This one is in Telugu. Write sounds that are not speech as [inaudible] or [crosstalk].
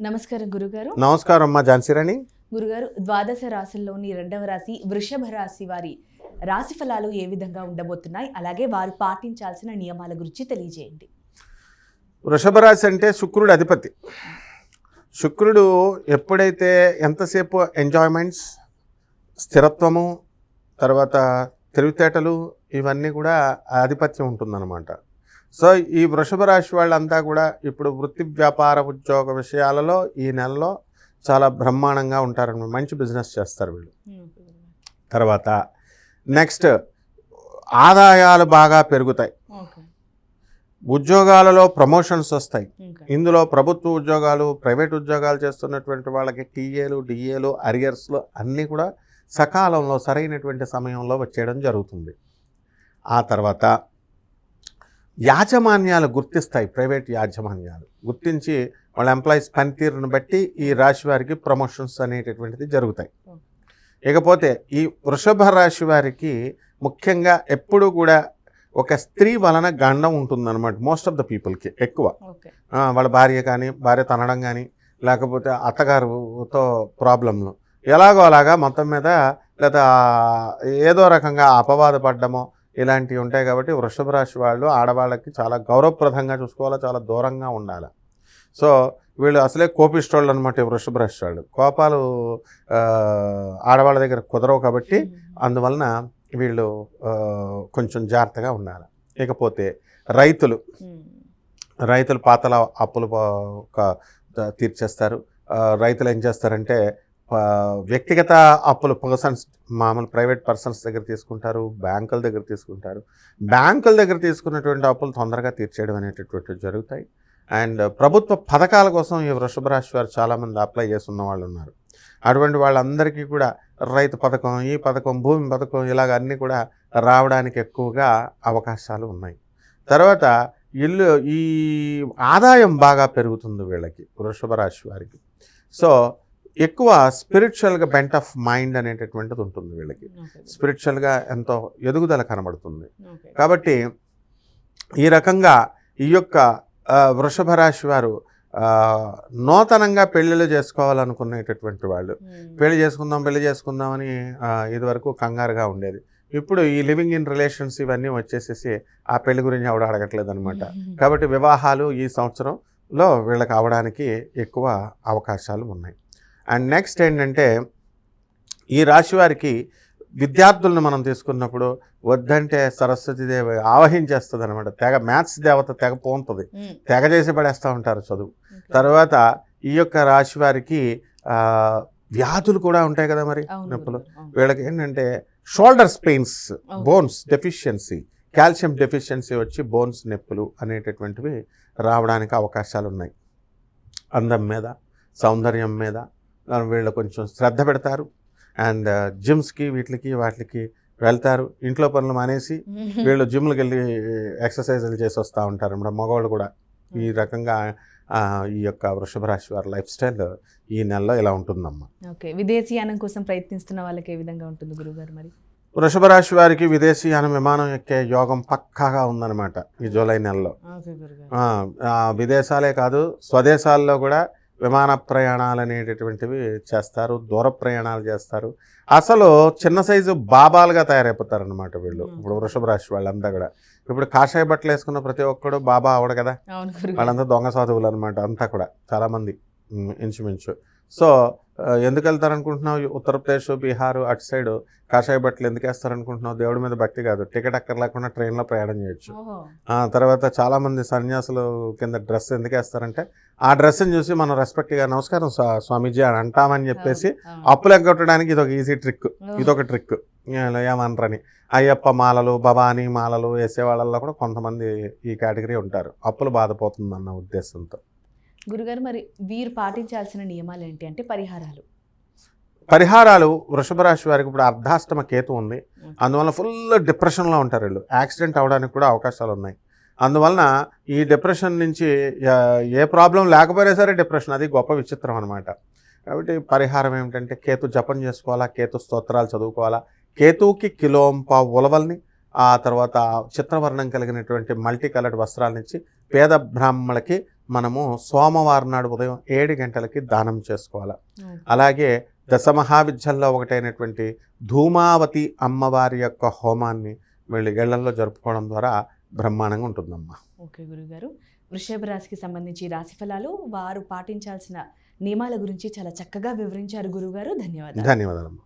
నమస్కారం గురుగారు. నమస్కారం అమ్మా ఝాన్సీరాణి. గురుగారు ద్వాదశ రాశుల్లోని రెండవ రాశి వృషభ రాశి వారి రాశి ఫలాలు ఏ విధంగా ఉండబోతున్నాయి? అలాగే వారు పాటించాల్సిన నియమాల గురించి తెలియజేయండి. వృషభ రాశి అంటే శుక్రుడు అధిపతి. శుక్రుడు ఎప్పుడైతే ఎంతసేపు ఎంజాయ్మెంట్స్ స్థిరత్వము తర్వాత తెలివితేటలు ఇవన్నీ కూడా ఆధిపత్యం ఉంటుందన్నమాట. సో ఈ వృషభ రాశి వాళ్ళంతా కూడా ఇప్పుడు వృత్తి వ్యాపార ఉద్యోగ విషయాలలో ఈ నెలలో చాలా బ్రహ్మాండంగా ఉంటారన్నమాట. మంచి బిజినెస్ చేస్తారు వీళ్ళు. తర్వాత నెక్స్ట్ ఆదాయాలు బాగా పెరుగుతాయి. ఉద్యోగాలలో ప్రమోషన్స్ వస్తాయి. ఇందులో ప్రభుత్వ ఉద్యోగాలు ప్రైవేట్ ఉద్యోగాలు చేస్తున్నటువంటి వాళ్ళకి టీఏలు డిఏలు అరియర్స్లు అన్నీ కూడా సకాలంలో సరైనటువంటి సమయంలో వచ్చేయడం జరుగుతుంది. ఆ తర్వాత యాజమాన్యాలు గుర్తిస్తాయి ప్రైవేట్ యాజమాన్యాలు. గుర్తించి వాళ్ళ ఎంప్లాయీస్ పనితీరును బట్టి ఈ రాశి వారికి ప్రమోషన్స్ అనేటటువంటిది జరుగుతాయి. ఇకపోతే ఈ వృషభ రాశి వారికి ముఖ్యంగా ఎప్పుడు కూడా ఒక స్త్రీ వలన గండం ఉంటుందన్నమాట మోస్ట్ ఆఫ్ ద పీపుల్కి ఎక్కువ. వాళ్ళ భార్య కానీ భార్య తనడం కానీ లేకపోతే అత్తగారుతో ప్రాబ్లంలు ఎలాగో అలాగా మొత్తం మీద లేదా ఏదో రకంగా అపవాద పడ్డమో ఇలాంటివి ఉంటాయి కాబట్టి వృషభ రాశి వాళ్ళు ఆడవాళ్ళకి చాలా గౌరవప్రదంగా చూసుకోవాలి చాలా దూరంగా ఉండాలి. సో వీళ్ళు అసలే కోపిష్టోళ్ళు అనమాట వృషభ రాశి వాళ్ళు. కోపాలు ఆడవాళ్ళ దగ్గర కుదరవు కాబట్టి అందువలన వీళ్ళు కొంచెం జాగ్రత్తగా ఉండాలి. ఇకపోతే రైతులు. రైతులు పాతల అప్పులు తీర్చేస్తారు. రైతులు ఏం చేస్తారంటే వ్యక్తిగత అప్పులు పర్సన్స్ మామూలు ప్రైవేట్ పర్సన్స్ దగ్గర తీసుకుంటారు బ్యాంకుల దగ్గర తీసుకుంటారు. బ్యాంకుల దగ్గర తీసుకున్నటువంటి అప్పులు తొందరగా తీర్చేయడం అనేటటువంటివి జరుగుతాయి. అండ్ ప్రభుత్వ పథకాల కోసం ఈ వృషభ రాశి వారు చాలామంది అప్లై చేస్తున్న వాళ్ళు ఉన్నారు. అటువంటి వాళ్ళందరికీ కూడా రైతు పథకం ఈ పథకం భూమి పథకం ఇలాగ అన్నీ కూడా రావడానికి ఎక్కువగా అవకాశాలు ఉన్నాయి. తర్వాత ఇల్లు ఈ ఆదాయం బాగా పెరుగుతుంది వీళ్ళకి వృషభ రాశి వారికి. సో ఎక్కువ స్పిరిచువల్గా బెంట్ ఆఫ్ మైండ్ అనేటటువంటిది ఉంటుంది వీళ్ళకి. స్పిరిచువల్గా ఎంతో ఎదుగుదల కనబడుతుంది. కాబట్టి ఈ రకంగా ఈ యొక్క వృషభ రాశి వారు నూతనంగా పెళ్ళిళ్ళు చేసుకోవాలనుకునేటటువంటి వాళ్ళు. పెళ్ళి చేసుకుందాం పెళ్ళి చేసుకుందామని ఇదివరకు కంగారుగా ఉండేది. ఇప్పుడు ఈ లివింగ్ ఇన్ రిలేషన్స్ ఇవన్నీ వచ్చేసేసి ఆ పెళ్ళి గురించి ఆవిడ అడగట్లేదు అనమాట కాబట్టి వివాహాలు ఈ సంవత్సరంలో వీళ్ళకి అవడానికి ఎక్కువ అవకాశాలు ఉన్నాయి. అండ్ నెక్స్ట్ ఏంటంటే ఈ రాశి వారికి విద్యార్థులను మనం తీసుకున్నప్పుడు వద్దంటే సరస్వతీదేవి ఆవహించేస్తుంది అనమాట తెగ మ్యాథ్స్ దేవత తెగ పోంతుంది. తెగ చేసి పడేస్తూ ఉంటారు చదువు. తర్వాత ఈ యొక్క రాశి వారికి వ్యాధులు కూడా ఉంటాయి కదా మరి నొప్పులు. వీళ్ళకి ఏంటంటే shoulders pains bones deficiency calcium deficiency వచ్చి బోన్స్ నొప్పులు అనేటటువంటివి రావడానికి అవకాశాలు ఉన్నాయి అందం మీద సౌందర్యం మీద వీళ్ళు కొంచెం శ్రద్ధ పెడతారు. అండ్ జిమ్స్కి వీటికి వాటికి వెళ్తారు. ఇంట్లో పనులు మానేసి [laughs] వీళ్ళు జిమ్లకు వెళ్ళి ఎక్సర్సైజులు చేసి వస్తూ ఉంటారు అన్నమాట. మగవాళ్ళు కూడా ఈ రకంగా ఆ, ఈ యొక్క వృషభ రాశి వారి లైఫ్ స్టైల్ ఈ నెలలో ఇలా ఉంటుందమ్మా. ఓకే. విదేశీయానం కోసం ప్రయత్నిస్తున్న వాళ్ళకి ఏ విధంగా ఉంటుంది గురుగారు మరి? వృషభ రాశి వారికి విదేశీయానం విమానం ఎక్కే యోగం పక్కాగా ఉందన్నమాట ఈ జూలై నెలలో. విదేశాలే కాదు స్వదేశాల్లో కూడా విమాన ప్రయాణాలు అనేటటువంటివి చేస్తారు దూర ప్రయాణాలు చేస్తారు. అసలు చిన్న సైజు బాబాలుగా తయారైపోతారనమాట వీళ్ళు. ఇప్పుడు వృషభ రాశి వాళ్ళంతా కూడా. ఇప్పుడు కాషాయ బట్టలు వేసుకున్న ప్రతి ఒక్కడు బాబా అవడు కదా. వాళ్ళంతా దొంగ సాధువులు అనమాట అంతా కూడా చాలామంది. ఇంచుమించు. సో ఎందుకు వెళ్తారనుకుంటున్నావు ఉత్తరప్రదేశ్ బీహార్ అటు సైడ్ కాషాయ బట్టలు ఎందుకు వేస్తారనుకుంటున్నావు దేవుడి మీద భక్తి కాదు. టికెట్ అక్కర్ లేకుండా ట్రైన్లో ప్రయాణం చేయొచ్చు. తర్వాత చాలామంది సన్యాసులు కింద డ్రెస్ ఎందుకు వేస్తారంటే ఆ డ్రెస్ని చూసి మనం రెస్పెక్ట్గా నమస్కారం స్వా- స్వామీజీ అని అంటామని చెప్పేసి. అప్పులు ఎగ్గొట్టడానికి ఇదొక ఈజీ ట్రిక్. ఓహో. ఇదొక ట్రిక్. ఏమనరని. అయ్యప్ప మాలలు భవానీ మాలలు వేసే వాళ్ళల్లో కూడా కొంతమంది ఈ కేటగిరీ ఉంటారు. అప్పులు బాధపోతుందన్న ఉద్దేశంతో. గురుగారు మరి వీరు పాటించాల్సిన నియమాలు ఏంటి అంటే పరిహారాలు. పరిహారాలు వృషభ రాశి వారికి ఇప్పుడు అర్ధాష్టమ కేతు ఉంది. అందువల్ల ఫుల్ డిప్రెషన్లో ఉంటారు వీళ్ళు. యాక్సిడెంట్ అవడానికి కూడా అవకాశాలు ఉన్నాయి. అందువలన ఈ డిప్రెషన్ నుంచి ఏ ప్రాబ్లం లేకపోయినా సరే డిప్రెషన్ అది గొప్ప విచిత్రం అనమాట కాబట్టి పరిహారం ఏమిటంటే కేతు జపం చేసుకోవాలా కేతు స్తోత్రాలు చదువుకోవాలా. కేతువుకి కిలోంప ఉలవల్ని ఆ తర్వాత చిత్రవర్ణం కలిగినటువంటి మల్టీ కలర్డ్ వస్త్రాలనిచ్చి పేద బ్రాహ్మణులకి మనము సోమవారం నాడు ఉదయం ఏడు గంటలకి దానం చేసుకోవాలి. అలాగే దశ మహావిద్యల్లో ఒకటైనటువంటి ధూమావతి అమ్మవారి యొక్క హోమాన్ని వీళ్ళు ఇళ్ళలో జరుపుకోవడం ద్వారా బ్రహ్మాండంగా ఉంటుందమ్మా. ఓకే గురుగారు. వృషభ రాశికి సంబంధించి రాశి ఫలాలు వారు పాటించాల్సిన నియమాల గురించి చాలా చక్కగా వివరించారు గురుగారు. ధన్యవాదాలు. ధన్యవాదాలమ్మా.